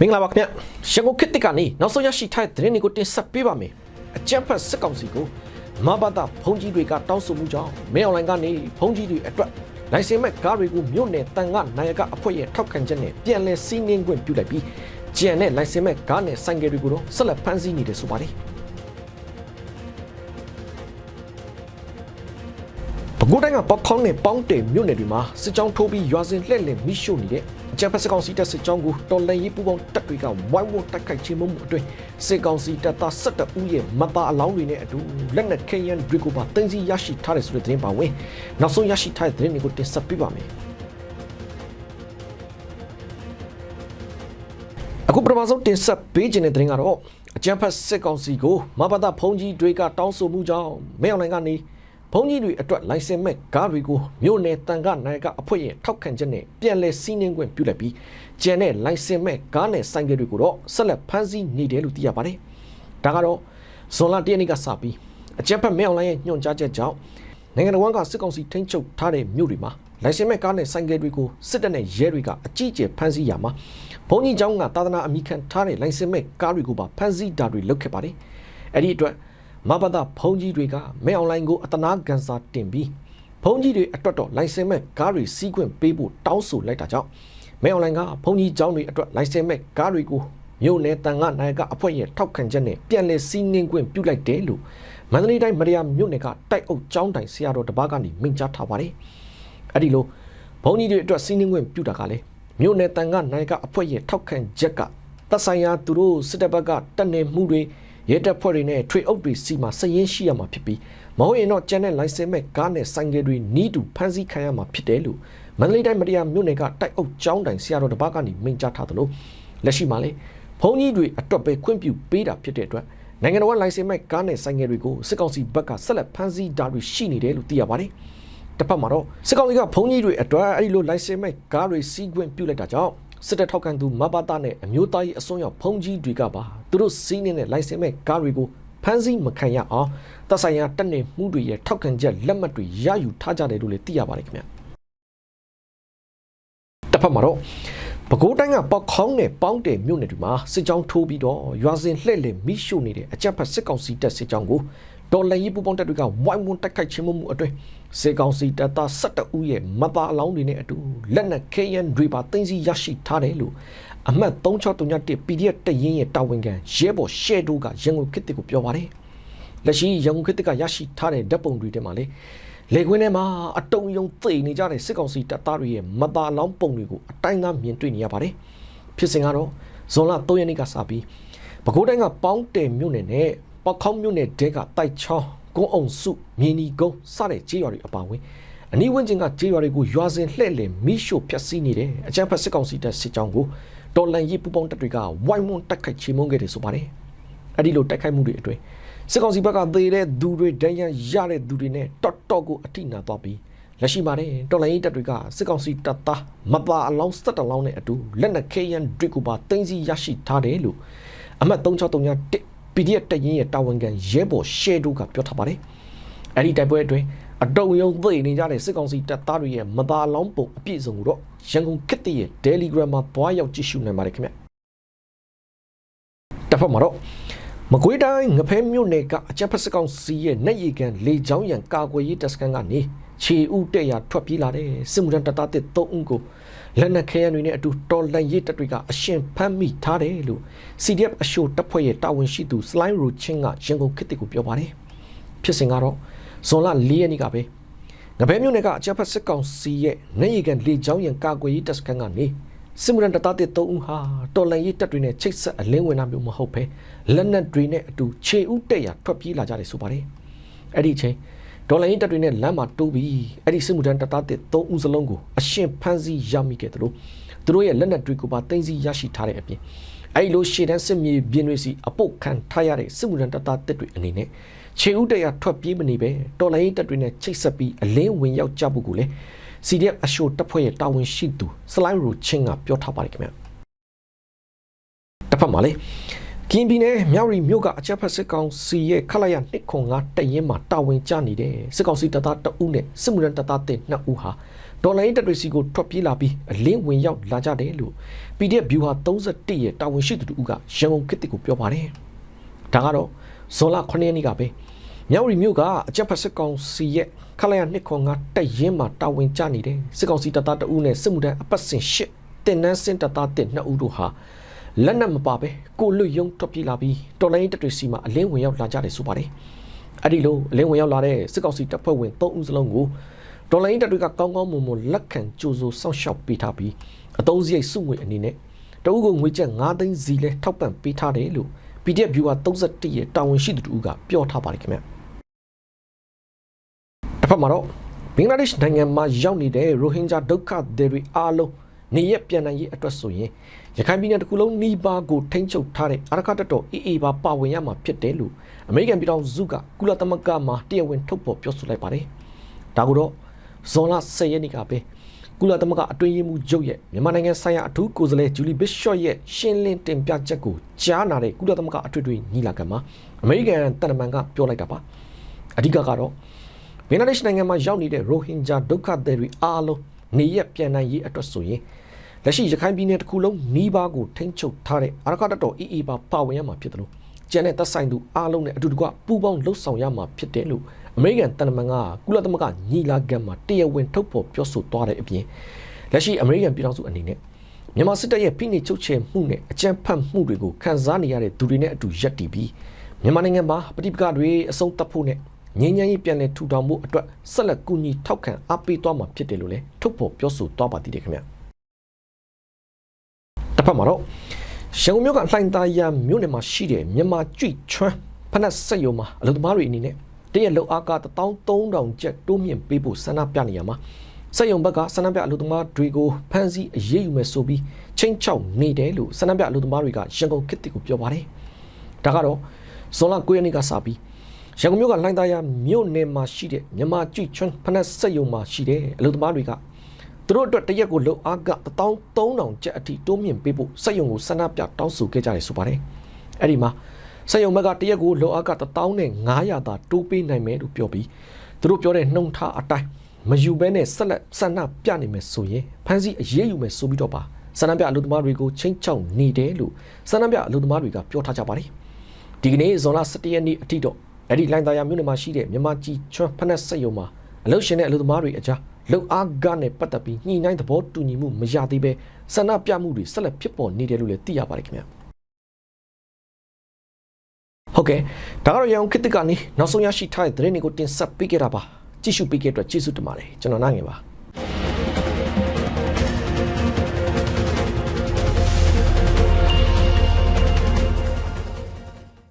မင်္ဂလာပါခင်ဗျရန်ကုန်ခေတ်တစ်ကနေနောက်ဆုံးရရှိထားတဲ့သတင်းတွေကိုတင်ဆက်ပေးပါမယ်အကြံဖတ်စစ်ကောင်စီကိုမဘာသာဘုံကြီးတွေကတောင်းဆိုမှုကြောင့်မဲအွန်လိုင်းကနေဘုံကြီးတွေအတွက်လိုင်စင်မဲ့ကားတွေကိုမြို့နယ်တန်ကနိုင်ကအဖွဲ့ရဲ့ထောက်ခံချက်နဲ့ပြန်လည်စီးနင်းခွင့်ပြုလိုက်ပြီးကြံတဲ့လိုင်စင်မဲ့ကားနဲ့ဆိုင်ကယ်တွေကိုတော့ဆက်လက်ဖမ်းဆီးနေတယ်ဆိုပါတယ်ပဲခူးတိုင်းကပေါက်ခေါင်းနဲ့ပေါင်းတယ်မြို့နယ်တွေမှာစစ်ကြောင်းထိုးပြီးရွာစဉ်လှည့်လည်မိရှို့နေတဲ့ အကြံဖက်စစ်ကောင်စီတပ်စစ်ကြောင်းကိုတော်လန်ရေးပူပေါင်းတပ်တွေကဝိုင်းဝန်းတိုက်ခိုက်ခြင်းမှုအတွင်းစစ်ကောင်စီတပ်သား12ဦးရဲ့မသားအလောင်းတွေနဲ့အတူလက်နက်ခဲယမ်းတွေကိုပါတင်စီရရှိထားတဲ့ဆိုတဲ့သတင်းပါဝင်နောက်ဆုံးရရှိထားတဲ့သတင်းတွေကိုတင်ဆက်ပေးပါမယ်အခုပထမဆုံးတင်ဆက်ပေးခြင်းတဲ့သတင်းကတော့အကြံဖက်စစ်ကောင်စီကိုမဘာသာဖုံးကြီးတွေကတောင်းဆိုမှုကြောင့်မဲအွန်လိုင်းကနေ ဘုံကြီးတွေအတွက်လိုင်စင်မဲ့ကားတွေကိုမြို့နယ်တန်ခနိုင်ကအဖွဲ့ရဲ့ထောက်ခံချက်နဲ့ပြန်လည်စီးနှင်းခွင့်ပြုလိုက်ပြီးကျန်တဲ့လိုင်စင်မဲ့ကားနဲ့ဆိုင်ကယ်တွေကိုတော့ဆက်လက်ဖမ်းဆီးနေတယ်လို့သိရပါတယ်။ဒါကတော့ဇွန်လ၁ရက်နေ့ကစပြီးအကြမ်းဖက်မဲအွန်လိုင်းရဲ့ညွှန်ကြားချက်ကြောင့်နိုင်ငံတော်ကစစ်ကောင်စီထိန်းချုပ်ထားတဲ့မြို့တွေမှာလိုင်စင်မဲ့ကားနဲ့ဆိုင်ကယ်တွေကိုစစ်တပ်နဲ့ရဲတွေကအကြီးအကျယ်ဖမ်းဆီးရမှာဘုံကြီးကျောင်းကသာသနာအမိခံထားတဲ့လိုင်စင်မဲ့ကားတွေကိုပါဖမ်းဆီးတာတွေလုပ်ခဲ့ပါတယ်။အဲ့ဒီအတွက် မဘာသာဖုံးကြီးတွေကမဲအွန်လိုင်းကိုအတနာကန်စာတင်ပြီးဖုံးကြီးတွေအတွက်တော့လိုင်စင်မဲ့ကားတွေစီးခွင့်ပေးဖို့တောင်းဆိုလိုက်တာကြောင့်မဲအွန်လိုင်းကဖုံးကြီးเจ้าတွေအတွက်လိုင်စင်မဲ့ကားတွေကိုမြို့နယ်တန်ခနိုင်ကအဖွဲ့ရဲ့ထောက်ခံချက်နဲ့ပြန်လည်စီးနင်းခွင့်ပြုလိုက်တယ်လို့မန္တလေးတိုင်းမရယာမြို့နယ်ကတိုက်အုပ်ကျောင်းတိုင်ဆရာတော်တပားကနေမိန့်ကြားထားပါတယ်။အဲ့ဒီလိုဘုံကြီးတွေအတွက်စီးနင်းခွင့်ပြုတာကလည်းမြို့နယ်တန်ခနိုင်ကအဖွဲ့ရဲ့ထောက်ခံချက်ကသက်ဆိုင်ရာသူတို့စစ်တပ်ဘက်ကတက်နေမှုတွေ ရဲတပ်ဖွဲ့တွေနဲ့ထွေအုပ်တွေစီမှာစရင်ရှိရမှာဖြစ်ပြီးမဟုတ်ရင်တော့ကျန်တဲ့လိုင်စင်မဲ့ကားနဲ့ဆိုင်ကယ်တွေနီးတူဖမ်းဆီးခံရမှာဖြစ်တယ်လို့မန္တလေးတိုင်းမတရားမြို့နယ်ကတိုက်အုပ်ကျောင်းတိုင်ဆရာတော်တစ်ပါးကနေမိန့်ကြားထားသလိုလက်ရှိမှာလေဘုန်းကြီးတွေအတွက်ပဲခွင့်ပြုပေးတာဖြစ်တဲ့အတွက်နိုင်ငံတော်ကလိုင်စင်မဲ့ကားနဲ့ဆိုင်ကယ်တွေကိုစစ်ကောင်စီဘက်ကဆက်လက်ဖမ်းဆီးတာတွေရှိနေတယ်လို့သိရပါတယ်တစ်ဖက်မှာတော့စစ်ကောင်စီကဘုန်းကြီးတွေအတွက်အဲ့ဒီလိုလိုင်စင်မဲ့ကားတွေစီးခွင့်ပြုလိုက်တာကြောင့်စစ်တပ်ထောက်ခံသူမဘာတာနဲ့အမျိုးသားရေးအစွန်းရောက်ဖုန်ကြီးတွေကပါ သူတို့စီးနေတဲ့လိုင်စင်မဲ့ကားတွေကိုဖမ်းဆီးမခံရအောင်တပ်ဆိုင်ရာတက်နေမှုတွေရဲ့ထောက်ခံချက်လက်မှတ်တွေရယူထားကြတယ်လို့လည်းသိရပါတယ်ခင်ဗျတစ်ဖက်မှာတော့ပဲခူးတိုင်းကပေါက်ခေါင်းနဲ့ပေါင်းတယ်မြို့နယ်တွေမှာစစ်ကြောင်းထိုးပြီးတော့ရွာစဉ်လှည့်လည်မိရှို့နေတဲ့အကြက်ဖက်စစ်ကောင်စီတပ်စစ်ကြောင်းကိုဒေါ်လာရေးပူပေါင်းတပ်တွေကဝိုင်းဝန်းတိုက်ခိုက်ခြင်းမှုအတွင်းစေကောင်စီတပ်သား12ဦးရဲ့မသားအလောင်းတွေနဲ့အတူလက်နက်ခဲယမ်းတွေပါတင်စီရရှိထားတယ်လို့ အမှတ်3631 PDF တရင်ရဲ့တာဝန်ခံရဲဘော်ရှဲတိုးကရန်ကုန်ခေတ်ကိုပြောပါတယ်လက်ရှိရန်ကုန်ခေတ်ကရရှိထားတဲ့ဓာတ်ပုံတွေထဲမှာလေလေခွင်းထဲမှာအတုံယုံသိနေကြတဲ့စစ်ကောင်စီတပ်သားတွေရဲ့မသားအလောင်းပုံတွေကိုအတိုင်းသားမြင်တွေ့နေရပါတယ်ဖြစ်စဉ်ကတော့ဇွန်လ3ရက်နေ့ကစပြီးပဲခူးတိုင်းကပေါင်းတယ်မြို့နယ်နဲ့ပေါက်ခေါင်းမြို့နယ်တဲကတိုက်ချောင်းကုန်းအောင်စုမြင်းဒီကုန်းစတဲ့ကြေးရွာတွေအပါအဝင် အနီးဝန်းကျင်ကကြေးရွာတွေကိုရွာစဉ်လှဲ့လည်မိရှို့ဖျက်ဆီးနေတယ်အကြမ်းဖက်စစ်ကောင်စီတပ်စစ်ကြောင်းကိုတော်လန်ရေးပူပေါင်းတပ်တွေကဝိုင်းဝန်းတိုက်ခိုက်ချေမှုန်းခဲ့တယ်ဆိုပါတယ်အဲ့ဒီလိုတိုက်ခိုက်မှုတွေအတွင်းစစ်ကောင်စီဘက်ကသေတဲ့သူတွေဒဏ်ရာရတဲ့သူတွေနဲ့တော်တော်ကိုအထိနာသွားပြီးလက်ရှိမှာတဲ့တော်လိုင်းရေးတပ်တွေကစစ်ကောင်စီတပ်သားမပါအလောင်း၁၁လောင်းနဲ့အတူလက်နက်ခဲယမ်းတွေကိုပါတင်စီရရှိထားတယ်လို့အမှတ်3631 PDF တက်ရင်ရဲ့တာဝန်ခံရဲဘော်ရှဲတို့ကပြောထားပါတယ်။အဲ့ဒီတိုက်ပွဲအတွင်း အတုံယုံသိနေကြတဲ့စစ်ကောင်စီတပ်သားတွေရဲ့မသားလောင်းပုံအပြည့်စုံကိုတော့ရန်ကုန်ခေတ်တရဲ့ Telegram မှာတွားရောက်ကြည့်ရှုနိုင်ပါတယ်ခင်ဗျ။တစ်ဖက်မှာတော့မကွေးတိုင်းငဖဲမြို့နယ်ကအကြပ်ဖက်စစ်ကောင်စီရဲ့နေရီကန်လေချောင်းရံကာကွယ်ရေးတပ်စခန်းကနေခြေဥတက်ရထွက်ပြေးလာတဲ့စစ်မှုထမ်းတပ်သားတစ်၃ဦးကိုလက်နက်ခဲယမ်းတွေနဲ့အတူတော်လန်ရေးတပ်တွေကအရှင်ဖမ်းမိထားတယ်လို့ CDF အရှို့တပ်ဖွဲ့ရဲ့တာဝန်ရှိသူ Slime Rochin ကရန်ကုန်ခေတ်ကိုပြောပါတယ်ဖြစ်စဉ်ကတော့ ဇွန်လ၄ရက်နေ့ကပဲငပဲမြို့နယ်ကအကြပ်ဖက်စစ်ကောင်စီရဲ့နေရီကန်လေချောင်းရံကာကွယ်ရေးတပ်စခန်းကနေစစ်မှုထမ်းတပ်သားတစ်၃ဦးဟာတော်လန်ရေးတပ်တွေနဲ့ချိတ်ဆက်အလင်းဝင်တာမျိုးမဟုတ်ဘဲလက်နက်တွေနဲ့အတူခြေဥတက်ရထွက်ပြေးလာကြတယ်ဆိုပါတယ်အဲ့ဒီအချိန်ဒေါ်လာရင်းတပ်တွေနဲ့လမ်းမှာတိုးပြီးအဲ့ဒီစစ်မှုထမ်းတပ်သားတစ်၃ဦးစလုံးကိုအရှင်ဖမ်းဆီးရမိခဲ့တယ်လို့သူတို့ရဲ့လက်နက်တွေကိုပါတင်စီရရှိထားတဲ့အပြင်အဲ့ဒီလိုရှေ့တန်းစစ်မြေပြင်တွေစီအပုတ်ခံထားရတဲ့စစ်မှုထမ်းတပ်သားတစ်တွေအနေနဲ့ ခြေဥတရထွက်ပြေးမနေပဲတော်လိုင်းတပ်တွေနဲ့ချိတ်ဆက်ပြီးအလင်းဝင်ရောက်ကြဖို့ကိုလည်း CDF အရှို့တပ်ဖွဲ့ရဲ့တာဝန်ရှိသူစလိုင်းရူချင်းကပြောထားပါတယ်ခင်ဗျတစ်ဖက်မှာလေကကင်းပြည်နယ်မြောက်ရီမြို့ကအကြက်ဖက်စစ်ကောင်စီရဲ့ခလိုက်ရနှစ်ခွန်ငါတရင်မှာတာဝန်ကျနေတဲ့စစ်ကောင်စီတပ်သားတအုပ်နဲ့စစ်မှုရန်တပ်သားတဲ့နှစ်ဦးဟာဒေါ်လာရင်းတပ်တွေစီကိုထွက်ပြေးလာပြီးအလင်းဝင်ရောက်လာကြတယ်လို့ PDF View ဟာ31ရဲ့တာဝန်ရှိသူတို့ကရန်ကုန်ခေတ်ကိုပြောပါတယ်။ဒါကတော့ဇော်လ9ရက်နေ့ကပဲ မြောက်ရီမြို့ကအကြက်ဖက်စစ်ကောင်စီရဲ့ခလိုက်ရနှစ်ခွန်ငါတရင်မှာတာဝန်ကျနေတဲ့စစ်ကောင်စီတပ်သားတအုပ်နဲ့စစ်မှုရန်အပတ်စဉ်ရှစ်တင်နန်းစင်တပ်သားတဲ့နှစ်ဦးတို့ဟာလက်နက်မပါပဲကိုလွတ်ယုံထွက်ပြေးလာပြီးတော်လိုင်းတပ်တွေစီမှာအလင်းဝင်ရောက်လာကြတယ်ဆိုပါတယ်။အဲ့ဒီလိုအလင်းဝင်ရောက်လာတဲ့စစ်ကောင်စီတပ်ဖွဲ့ဝင်3ဦးစလုံးကိုတော်လိုင်းတပ်တွေကကောင်းကောင်းမွန်မွန်လက်ခံကြိုးစိုးစောင့်ရှောက်ပေးထားပြီးအသုံးစရိတ်စုငွေအနေနဲ့တအုပ်ကိုငွေကျပ်9သိန်းစီလဲထောက်ပံ့ပေးထားတယ်လို့ PDF Viewer 31ရဲ့တာဝန်ရှိသူတို့ကပြောထားပါတယ်ခင်ဗျ။ တစ်ဖက်မှာတော့ဘင်္ဂလားဒေ့ရှ်နိုင်ငံမှာရောက်နေတဲ့ရိုဟင်ဂျာဒုက္ခသည်တွေအားလုံးနေရပြန်နိုင်ရေးအတွက်ဆိုရင်ရခိုင်ပြည်နယ်တစ်ခုလုံးနှီးပါကိုထိန်းချုပ်ထားတဲ့အာရခတတော်အေးအေးပါပါဝင်ရမှာဖြစ်တယ်လို့အမေရိကန်ပြည်ထောင်စုကကုလသမဂ္ဂမှာတရားဝင်ထုတ်ဖော်ပြောဆိုလိုက်ပါတယ်။ဒါကိုတော့ဇွန်လ10ရက်နေ့ကပဲကုလသမဂ္ဂအတွင်းရေးမှူးချုပ်ရဲ့မြန်မာနိုင်ငံဆိုင်ရာအထူးကိုယ်စားလှယ်ဂျူလီဘစ်ရှော့ရဲ့ရှင်းလင်းတင်ပြချက်ကိုကြားနာတဲ့ကုလသမဂ္ဂအထွေထွေညီလာခံမှာအမေရိကန်တန်တမန်ကပြောလိုက်တာပါ။အဓိကကတော့ ဘင်္ဂလားဒေ့ရှ်နိုင်ငံမှာရောက်နေတဲ့ရိုဟင်ဂျာဒုက္ခသည်တွေအားလုံးနေရပြန်နိုင်ရေးအတွက်ဆိုရင်လက်ရှိရခိုင်ပြည်နယ်တစ်ခုလုံးနှီးပါးကိုထိန်းချုပ်ထားတဲ့အာရခတတော်အေးအေးပါပါဝင်ရမှာဖြစ်တယ်လို့ကျန်တဲ့သက်ဆိုင်သူအားလုံးနဲ့အတူတကွပူးပေါင်းလှုပ်ဆောင်ရမှာဖြစ်တယ်လို့အမေရိကန်တန်တမန်ကကုလသမဂ္ဂညီလာခံမှာတရားဝင်ထုတ်ဖော်ပြောဆိုသွားတဲ့အပြင်လက်ရှိအမေရိကန်ပြည်ထောင်စုအနေနဲ့မြန်မာစစ်တပ်ရဲ့ဖိနှိပ်ချုပ်ချယ်မှုနဲ့အကြမ်းဖက်မှုတွေကိုခံစားနေရတဲ့သူတွေနဲ့အတူရပ်တည်ပြီးမြန်မာနိုင်ငံမှာပဋိပက္ခတွေအဆုံးသတ်ဖို့နဲ့ ငြိမ်းချမ်းရေးပြန်လည်ထူထောင်မှုအတွက်ဆက်လက်ကူညီထောက်ခံအားပေးသွားမှာဖြစ်တယ်လို့လည်းထုတ်ဖော်ပြောဆိုသွားပါသေးတယ်ခင်ဗျာတစ်ဖက်မှာတော့ရန်ကုန်မြို့ကလှိုင်သာယာမြို့နယ်မှာရှိတဲ့မြန်မာကြွိချွမ်းဖနက်စက်ရုံမှာအလုပ်သမားတွေအနေနဲ့တရက်လောက်အားက13000ကျပ်တိုးမြင့်ပေးဖို့ဆန္ဒပြနေရမှာစက်ရုံဘက်ကဆန္ဒပြအလုပ်သမားတွေကိုဖမ်းဆီးအရေးယူမယ်ဆိုပြီးချင်းချောက်နေတယ်လို့ဆန္ဒပြအလုပ်သမားတွေကရန်ကုန်ခေတ်ကိုပြောပါတယ်ဒါကတော့ဇွန်လ9ရက်နေ့ကစပြီး ရန်ကုန်မြို့ကလှိုင်းသားရမြို့နယ်မှာရှိတဲ့မြန်မာကြွချွန်းဖနက်စက်ရုံမှာရှိတဲ့အလုပ်သမားတွေကသူတို့အတွက်တရက်ကိုလုံအားက13000ကျပ်အထိတိုးမြင့်ပေးဖို့စက်ရုံကိုဆန္ဒပြတောင်းဆိုခဲ့ကြတယ်ဆိုပါတယ်။အဲ့ဒီမှာစက်ရုံဘက်ကတရက်ကိုလုံအားက1,900သာတိုးပေးနိုင်မယ်လို့ပြောပြီးသူတို့ပြောတဲ့နှုံထားအတိုင်းမယူဘဲနဲ့ဆက်လက်ဆန္ဒပြနေမယ်ဆိုရင်ဖမ်းဆီးအရေးယူမယ်ဆိုပြီးတော့ပါဆန္ဒပြအလုပ်သမားတွေကိုချင်းချောက်နေတယ်လို့ဆန္ဒပြအလုပ်သမားတွေကပြောထားကြပါတယ်။ဒီကနေ့ဇွန်လ17ရက်နေ့အထိတော့ အဲ့ဒီလိုင်းသားရမြို့နယ်မှာရှိတဲ့မြန်မာကြီးချွန်းဖနက်စက်ရုံမှာအလုပ်ရှင်တဲ့အလုပ်သမားတွေအကြားလုံအားကနဲ့ပတ်သက်ပြီးညှိနှိုင်းသဘောတူညီမှုမရသေးပဲဆန္ဒပြမှုတွေဆက်လက်ဖြစ်ပေါ်နေတယ်လို့လည်းသိရပါတယ်ခင်ဗျာဟုတ်ကဲ့ဒါကတော့ရအောင်ခေတ်ကနေနောက်ဆုံးရရှိထားတဲ့သတင်းတွေကိုတင်ဆက်ပေးခဲ့တာပါကြည့်ရှုပေးခဲ့တဲ့အတွက်ကျေးဇူးတင်ပါတယ်ကျွန်တော်နိုင်ငယ်ပါ